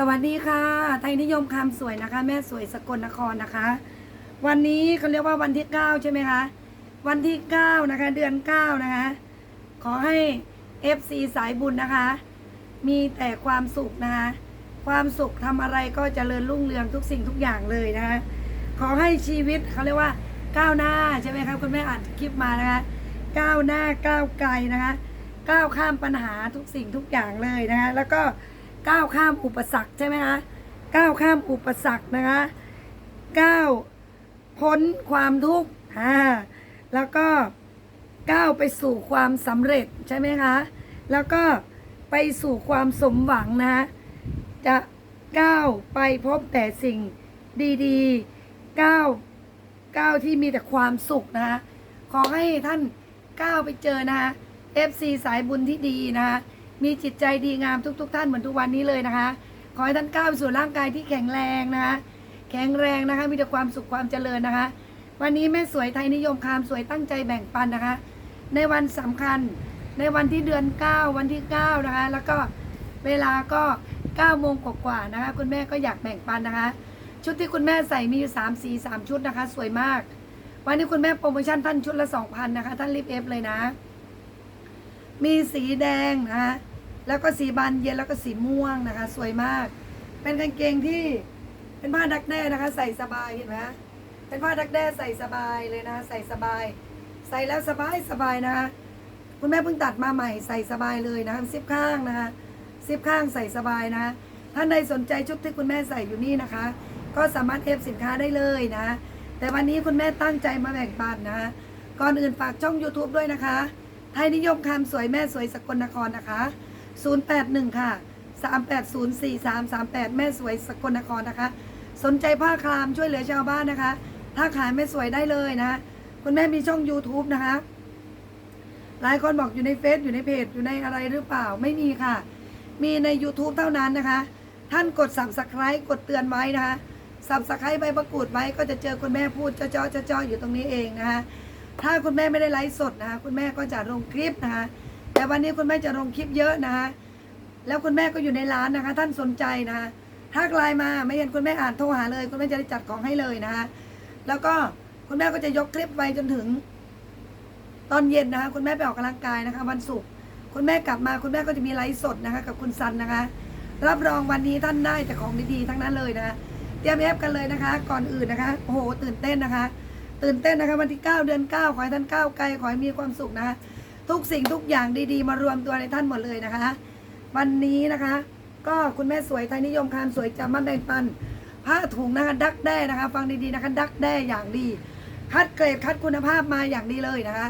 สวัสดีค่ะ ไทยนิยมคำสวยนะคะ แม่สวยสกลนครนะคะ วันนี้เขาเรียกว่าวันที่9ใช่ไหมคะวันที่9นะคะ เดือน9นะคะ ขอให้ FC สายบุญนะคะ มีแต่ความสุขนะคะ ความสุขทำอะไรก็จเจริญรุ่งเรืองทุกสิ่งทุกอย่างเลยนะคะ ขอให้ชีวิตเขาเรียกว่าก้าวหน้าใช่ไหมครับคุณแม่อ่านคลิปมานะคะก้าวหน้าก้าวไกลนะคะ ก้าวข้ามปัญหาทุกสิ่งทุกอย่างเลยนะคะ แล้วก็ ก้าวข้ามอุปสรรคใช่ไหมคะก้าวข้ามอุปสรรคนะคะก้าวพ้นความทุกข์อ่าแล้วก็ก้าวไปสู่ความสำเร็จใช่ไหมคะแล้วก็ไปสู่ความสมหวังนะจะก้าวไปพบแต่สิ่งดีๆก้าวก้าวที่มีแต่ความสุขนะคะขอให้ท่านก้าวไปเจอนะคะ FC สายบุญที่ดีนะคะ มีจิตใจดีงามทุกๆท่านเหมือนทุกวันนี้เลยนะคะ ขอให้ท่านก้าวไปสู่ร่างกายที่แข็งแรงนะคะ แข็งแรงนะคะ มีแต่ความสุขความเจริญนะคะ วันนี้แม่สวยไทยนิยมคามสวยตั้งใจแบ่งปันนะคะ ในวันสำคัญ ในวันที่เดือน 9 วันที่ 9 นะคะ แล้วก็เวลาก็9โมงกว่าๆนะคะ คุณแม่ก็อยากแบ่งปันนะคะ ชุดที่คุณแม่ใส่มีอยู่3สี3ชุดนะคะ สวยมาก วันนี้คุณแม่โปรโมชั่นท่านชุดละ2,000นะคะ ท่านรีบเอฟเลยนะ มีสีแดงนะคะ แล้วก็สีบานเย็นแล้วก็สีม่วงนะคะ สวยมาก เป็นกางเกงที่เป็นผ้าดักแด้นะคะ ใส่สบายเห็นไหมเป็นผ้าดักแด้ใส่สบายเลยนะใส่สบาย ใส่แล้วสบายสบายนะคะคุณแม่เพิ่งตัดมาใหม่ใส่สบายเลยนะคะซิปข้างนะคะซิปข้างใส่สบายนะท่านใดสนใจชุดที่คุณแม่ใส่อยู่นี่นะคะ ก็สามารถเอฟสินค้าได้เลยนะ แต่วันนี้คุณแม่ตั้งใจมาแบ่งปันนะก่อนอื่นฝากช่อง YouTube ด้วยนะคะไทยนิยมคำสวยแม่สวยสกลนครนะคะ 081 ค่ะ 3804338 แม่สวยสกลนครนะคะ สนใจผ้าคลามช่วยเหลือชาวบ้านนะคะ ถ้าขายแม่สวยได้เลยนะ คุณแม่มีช่อง YouTube นะคะ หลายคนบอกอยู่ในเฟซอยู่ในเพจอยู่ในอะไรหรือเปล่าไม่มีค่ะ มีใน YouTube เท่านั้นนะคะ ท่านกด subscribe กดเตือนไว้นะคะ subscribe ใบประกูดไว้ก็จะเจอคุณแม่พูดเจ้าๆเจ้าๆอยู่ตรงนี้เองนะคะถ้าคุณแม่ไม่ได้ไลฟ์สดนะคะคุณแม่ก็จะลงคลิปนะคะ แต่วันนี้คุณแม่จะลงคลิปเยอะนะคะแล้วคุณแม่ก็อยู่ในร้านนะคะ ท่านสนใจนะคะถ้ากไลน์มาไม่เห็นคุณแม่อ่านโทรหาเลย คุณแม่จะได้จัดของให้เลยนะคะแล้วก็คุณแม่ก็จะยกคลิปไว้จนถึง ตอนเย็นนะคะ คุณแม่ไปออกกำลังกายนะคะ วันศุกร์คุณแม่กลับมาคุณแม่ก็จะมีไลฟ์สดนะคะ กับคุณซันนะคะ รับรองวันนี้ท่านได้แต่ของดีๆทั้งนั้นเลยนะคะเตรียมแอปกันเลยนะคะ ก่อนอื่นนะคะโอ้โหตื่นเต้นนะคะ ตื่นเต้นนะคะ วันที่ 9 เดือน 9 ขอให้ท่านก้าวไกลขอให้มีความสุขนะคะ ทุกสิ่งทุกอย่างดีๆ มารวมตัวในท่านหมดเลยนะคะ วันนี้นะคะ ก็คุณแม่สวยไทยนิยมคานสวยจะมาแบ่งปัน ผ้าถุงนะคะดักแด้นะคะ ฟังดีๆนะคะ ดักแด้อย่างดี คัดเกรดคัดคุณภาพมาอย่างดีเลยนะคะ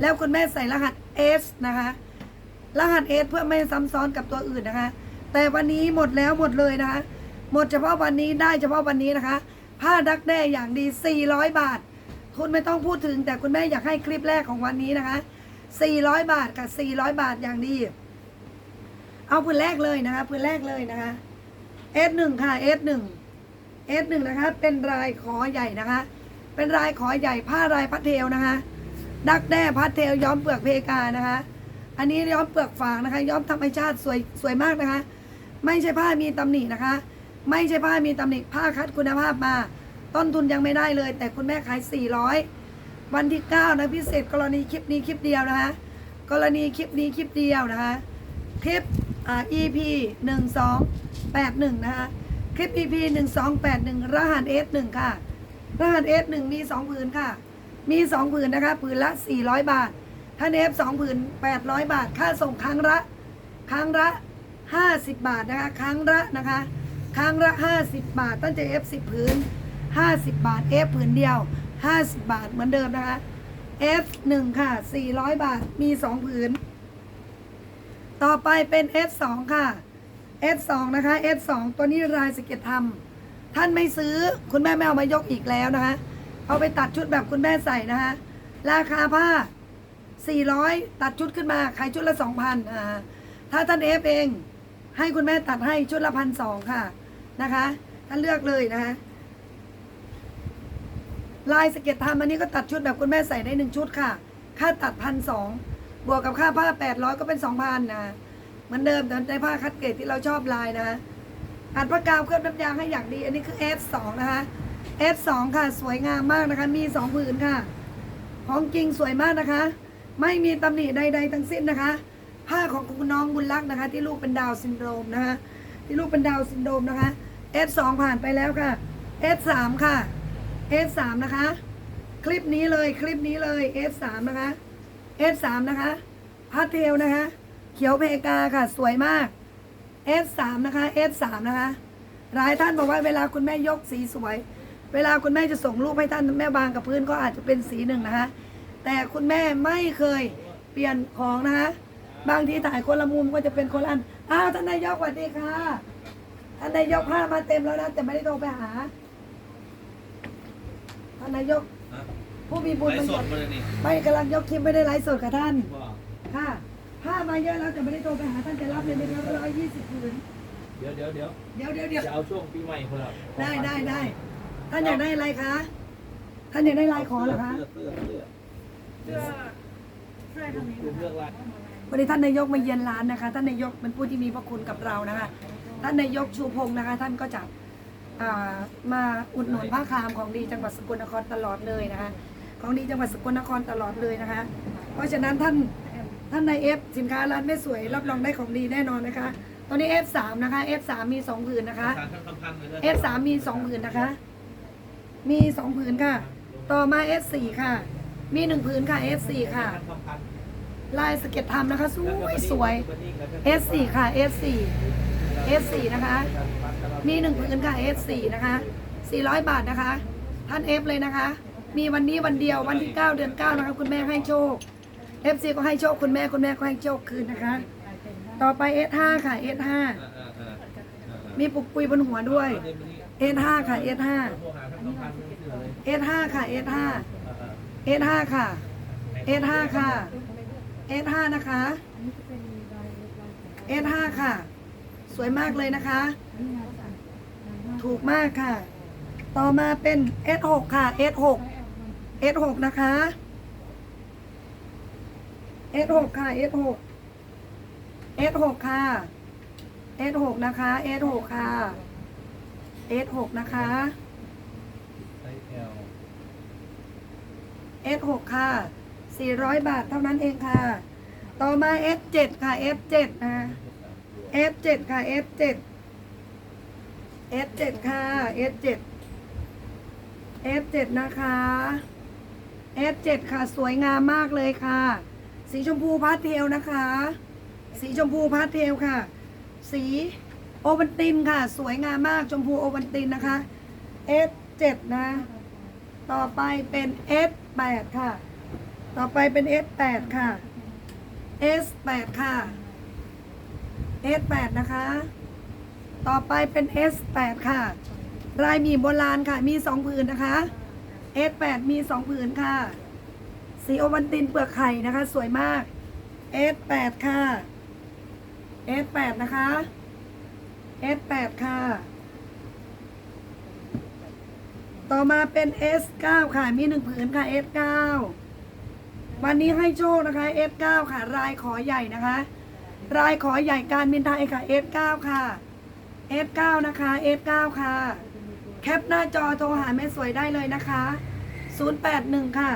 แล้วคุณแม่ใส่รหัส S นะคะ รหัส S เพื่อไม่ซ้ำซ้อนกับตัวอื่นนะคะ แต่วันนี้หมดแล้วหมดเลยนะคะ หมดเฉพาะวันนี้ได้เฉพาะวันนี้นะคะ ผ้าดักแด้อย่างดี 400 บาท คุณไม่ต้องพูดถึงแต่คุณแม่อยากให้คลิปแรกของวันนี้นะคะ 400 บาทกับ400 บาทอย่างดี เอาพื้นแรกเลยนะคะพื้นแรกเลยนะคะ S1 ค่ะ S1 S1 นะคะ เป็นลายขอใหญ่นะคะ เป็นลายขอใหญ่ผ้าลายพัดเทลนะคะ ดักแด้พัดเทลย้อมเปลือกเพกานะคะ อันนี้ย้อมเปลือกฝางนะคะ ย้อมธรรมชาติสวยสวยมากนะคะ ไม่ใช่ผ้ามีตำหนินะคะ ไม่ใช่ผ้ามีตำหนิผ้าคัดคุณภาพมา ต้นทุนยังไม่ได้เลย แต่คุณแม่ขาย 400 วันที่ 9 นะพิเศษกรณีคลิปนี้คลิปเดียวนะคะกรณีคลิปนี้คลิปเดียวนะคะคลิปอ่า EP 1281 นะคะคลิป EP 1281 รหัส S1 ค่ะ รหัส S1 มี 2 ผืนค่ะ มี 2 ผืนนะคะผืนละ 400 บาท ถ้าเนฟ2ผืน 800 บาท ค่าส่งครั้งละครั้งละ 50 บาทนะคะครั้งละนะคะครั้งละ 50 บาท ตั้งใจ F 10 ผืน 50 บาท F ผืนเดียว 50 บาทเหมือนเดิมนะคะ F 1 ค่ะ 400 บาทมี 2 ผืน ต่อไปเป็น F 2 ค่ะ F 2 นะคะ F 2 ตัวนี้ลายสเก็ตทำท่านไม่ซื้อคุณแม่ไม่เอามายกอีกแล้วนะคะ เอาไปตัดชุดแบบคุณแม่ใส่นะคะ ราคาผ้า 400 ตัดชุดขึ้นมาขายชุดละ 2,000อ่าถ้าท่านเอฟเอง ให้คุณแม่ตัดให้ชุดละพันสองค่ะนะคะท่านเลือกเลยนะคะ ลายสเก็ตทำอันนี้ก็ตัดชุดแบบคุณแม่ใส่ได้หนึ่งชุดค่ะ ค่าตัดพันสองบวกกับค่าผ้าแปดร้อยก็เป็นสองพันนะเหมือนเดิมแต่ในผ้าคัดเกรดที่เราชอบลายนะอัดพระกาวเคลือบน้ำยางให้อย่างดี อันนี้คือ S2 นะคะ S2 ค่ะ สวยงามมากนะคะ มีสองผืนค่ะ ของจริงสวยมากนะคะ ไม่มีตำหนิใด ๆ ทั้งสิ้นนะคะ ผ้าของคุณน้องบุญรักษ์นะคะ ที่ลูกเป็นดาวซินโดรมนะคะ ที่ลูกเป็นดาวซินโดรมนะคะ S2 ผ่านไปแล้วค่ะ S3 ค่ะ S3 นะคะ คลิปนี้เลยคลิปนี้เลย S3 นะคะ S3 นะคะพาเทลนะคะ เขียวเพกาค่ะสวยมาก S3 นะคะ S3 นะคะหลายท่านบอกว่าเวลาคุณแม่ยกสีสวย เวลาคุณแม่จะส่งรูปให้ท่านแม่บางกับพื้นก็อาจจะเป็นสีหนึ่งนะคะ แต่คุณแม่ไม่เคยเปลี่ยนของนะคะบางทีถ่ายคนละมุมก็จะเป็นคนละอันอ้าวท่านนายกสวัสดีค่ะท่านนายกผ้ามาเต็มแล้วนะแต่ไม่ได้โทรไปหา นนายกฮะผู้มีบุญไลมันฟ์สหยดดมาเลยนี่ไม่กำลังยกคลิปไม่ได้ไลฟ์สดกับท่านว่าค่ะ ผ้ามาเยอะแล้วแต่ไม่ได้โทรไปหาท่านจะรับเลยไหมครับร้อยยี่สิบผืนเดี๋ยวเดี๋ยวเดี๋ยวเดี๋ยวเดี๋ยวเดี๋ยวจะเอาช่วงปีใหม่คนละได้ได้ได้ท่านอยากได้อะไรคะ ท่านอยากได้ลายขอเหรอคะ เสื้อเสื้อเสื้อเสื้อเสื้อทำไมคุณเลือกลายวันนี้ท่านนายกมาเยือนร้านนะคะ ท่านนายกเป็นผู้ที่มีพระคุณกับเรานะคะ ท่านนายกชูพงศ์นะคะ ท่านก็จะอ่า มาอุดหนุนผ้าคามของดีจังหวัดสกลนครตลอดเลยนะคะของดีจังหวัดสกลนครตลอดเลยนะคะ เพราะฉะนั้นท่านท่านนายเอฟสินค้าร้านไม่สวยรับรองได้ของดีแน่นอนนะคะ ตอนนี้ F3 นะคะ F3 มีสองผืนนะคะทางคำพันธ์เลยนะ F3 มีสองผืนนะคะ มีสองผืนค่ะ ต่อมา S4 ค่ะ มีหนึ่งผืนค่ะ S4 ค่ะทางคำพันธ์ลายสเก็ตทำนะคะ สวยสวย S4 ค่ะ S4 S4 นะคะ มีหนึ่งผืนค่ะ S4 นะคะ 400 บาทนะคะ ท่าน F เลยนะคะ มีวันนี้วันเดียววันที่ 9 เดือน 9 นะคะคุณแม่ให้โชค FC ก็ให้โชคคุณแม่คุณแม่ก็ให้โชคคืนนะคะ ต่อไป S5 ค่ะ S5 มีปุกปุยบนหัวด้วย S5 ค่ะ S5 โทรหาทางคำพันธ์เสื้อเลย S5 ค่ะ S5 อ่า S5 ค่ะ S5 ค่ะ S5 นะคะ S5 ค่ะ สวยมากเลยนะคะ ถูกมากค่ะ ต่อมาเป็น S6 ค่ะ S6 S6 นะคะ S6 ค่ะ S6 S6 ค่ะ S6 นะคะ S6 ค่ะ S6 นะคะไซส์ L S6 ค่ะ 400 บาทเท่านั้นเองค่ะ ต่อมา S7 ค่ะ S7 นะ F7 ค่ะ F7 F7 ค่ะ F7 F7 นะคะ F7 ค่ะสวยงามมากเลยค่ะ สีชมพูพาสเทลนะคะ สีชมพูพาสเทลค่ะ สีโอวันตินค่ะ สวยงามมากชมพูโอวันตินนะคะ F7 นะ ต่อไปเป็น S8 ค่ะ ต่อไปเป็น S8 ค่ะ S8 ค่ะ S8 นะคะ ต่อไปเป็น S8 ค่ะ ลายหมีโบราณค่ะ มีสองผืนนะคะ S8 มีสองผืนค่ะ สีโอวันตินเปลือกไข่นะคะ สวยมาก S8 ค่ะ S8 นะคะ S8 ค่ะ ต่อมาเป็น S9 ค่ะ มีหนึ่งผืนค่ะ S9 วันนี้ให้โชคนะคะ S9 ค่ะรายขอใหญ่นะคะ รายขอใหญ่การบินไทยค่ะ S9 ค่ะ S9 นะคะ S9 ค่ะ แคปหน้าจอโทรหาแม่สวยได้เลยนะคะ 081 ค่ะ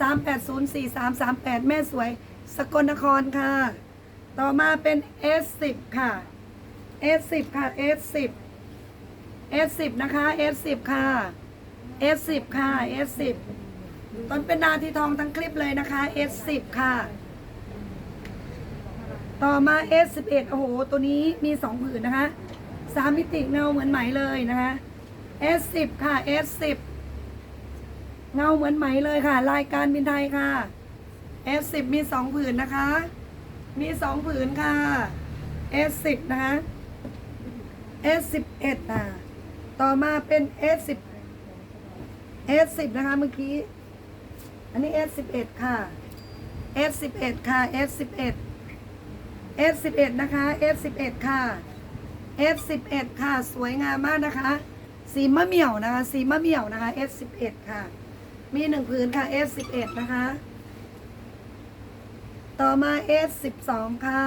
3804338 แม่สวย สกลนครค่ะ ต่อมาเป็น S10 ค่ะ S10 ค่ะ S10 S10 นะคะ S10 ค่ะ S10 ค่ะ S10 ต้นเป็นนาทีทองทั้งคลิปเลยนะคะ S10 ค่ะ ต่อมา S11 โอ้โห ตัวนี้มีสองผืนนะคะสามมิติเงาเหมือนไหมเลยนะคะ S10 ค่ะ S10 เงาเหมือนไหมเลยค่ะ รายการบินไทยค่ะ S10 มีสองผืนนะคะ มีสองผืนค่ะ S10 นะคะ S11 อะ ต่อมาเป็น S10 S10 นะคะเมื่อกี้ อันนี้ S11 ค่ะ S11 ค่ะ S11 S11 นะคะ S11 ค่ะ F11 ค่ะ สวยงามมากนะคะ สีมะเหมี่ยวนะคะ สีมะเหมี่ยวนะคะ F11 ค่ะ มีหนึ่งผืนค่ะ F11 นะคะ ต่อมา F12 ค่ะ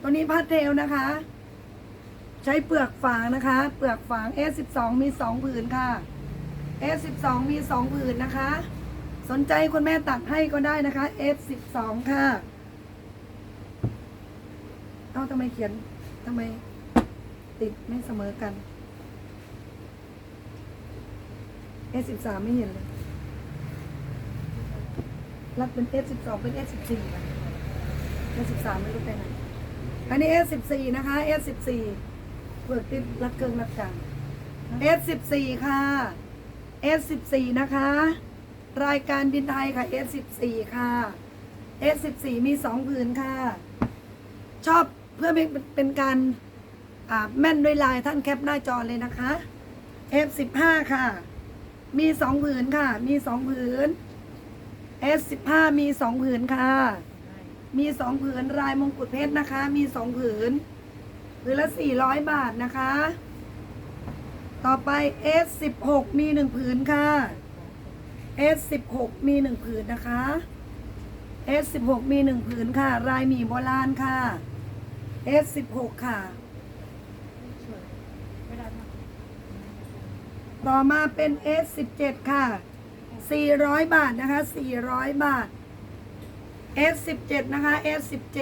ตัวนี้พาสเทลนะคะ ใช้เปลือกฝางนะคะ เปลือกฝาง S12 มี2ผืนค่ะ S12 มี2ผืนนะคะ สนใจคุณแม่ตัดให้ก็ได้นะคะ S12 ค่ะ เอ้าทำไมเขียนทำไมติดไม่เสมอกัน S13 ไม่เห็นเลยรัดเป็น S12 เป็น S14 S13 ไม่รู้ไปไหนอันนี้ S14 นะคะ S14 เปิดติดรัดเกิงรัดกลาง S14 ค่ะ S14 นะคะ รายการบินไทยค่ะ S14 ค่ะ S14 มีสองผืนค่ะ ชอบ เพื่อเป็นการแม่นด้วยลายท่านแคปหน้าจอเลยนะคะ F15 ค่ะ มีสองผืนค่ะ มีสองผืน S15 มีสองผืนค่ะ มีสองผืนลายมงกุฎเพชรนะคะ มีสองผืนผืนละสี่ร้อยบาทนะคะ ต่อไป S16 มีหนึ่งผืนค่ะ S16 มีหนึ่งผืนนะคะ S16 มีหนึ่งผืนค่ะลายหมี่โบราณค่ะ S16 ค่ะ ต่อมาเป็น S17 ค่ะ 400 บาทนะคะ 400 บาท S17 นะคะ S17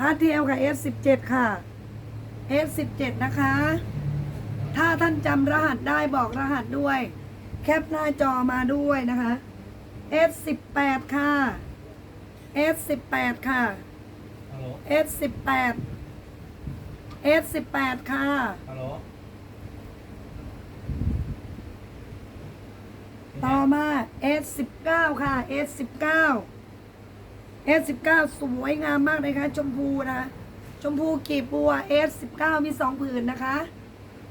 ฮาร์ดเทลค่ะ S17 ค่ะ S17 นะคะ ถ้าท่านจำรหัสได้บอกรหัสด้วย แคปหน้าจอมาด้วยนะคะ S18 ค่ะ S18 ค่ะ ฮัลโหล S18 S18 ค่ะ ฮัลโหลต่อมา S19 ค่ะ S19 S19 สวยงามมากเลยค่ะชมพูนะคะชมพูกีบบัว S19 มีสองผืนนะคะ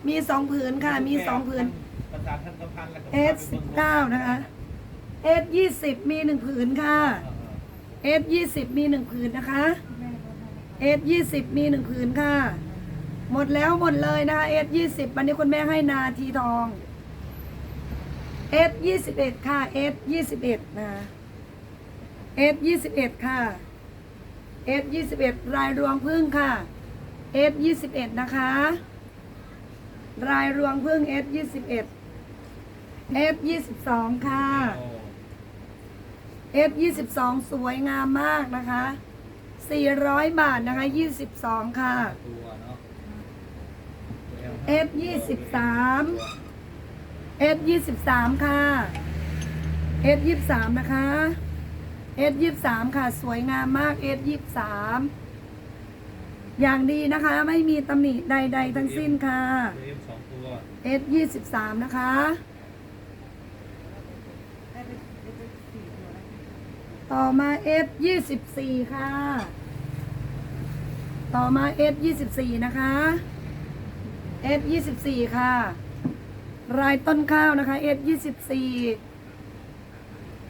มีสองผืนค่ะ มีสองผืน ประสานท่านกำพันธ์และกำพันธ์ S19 นะคะ S20 มีหนึ่งผืนค่ะ เออ S20 มีหนึ่งผืนนะคะ แม่ก็ได้ S20 มีหนึ่งผืนค่ะ หมดแล้วหมดเลยนะคะ S20 วันนี้คุณแม่ให้นาทีทอง S21 ค่ะ S21 นะ S21 ค่ะ S21 รายรวงพึ่งค่ะ S21 นะคะ รายรวงพึ่ง S21 S22 ค่ะโอ้ F22 สวยงามมากนะคะ 400 บาทนะคะ 22 ค่ะ ตัวเนาะ F23 F23 ค่ะ F23 นะคะ F23 ค่ะ สวยงามมาก F23 อย่างดีนะคะ ไม่มีตำหนิใด ๆ ทั้งสิ้นค่ะเอ็มสองตัว F23 นะคะ ได้ไปได้ไปสี่ตัวแล้ว ต่อมา F24 ค่ะ ต่อมา F24 นะคะ F24 ค่ะ รายต้นข้าวนะคะ F24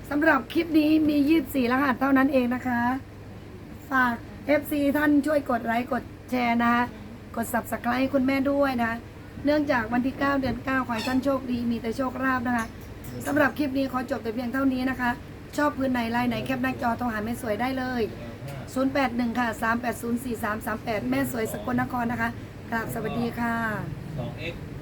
สำหรับคลิปนี้มี24รหัสเท่านั้นเองนะคะ ฝาก FC ท่านช่วยกดไลค์กดแชร์นะคะ กด Subscribe ให้คุณแม่ด้วยนะ เนื่องจากวันที่ 9 เดือน 9 ขอให้ท่านโชคดี มีแต่โชคราบนะคะสำหรับคลิปนี้ขอจบแต่เพียงเท่านี้นะคะ ชอบพื้นไหนลายไหนแคปหน้าจอโทรหาแม่สวยได้เลย 081 ค่ะ 380 4338 แม่สวยสกลนครนะคะกราบสวัสดีค่ะ 2x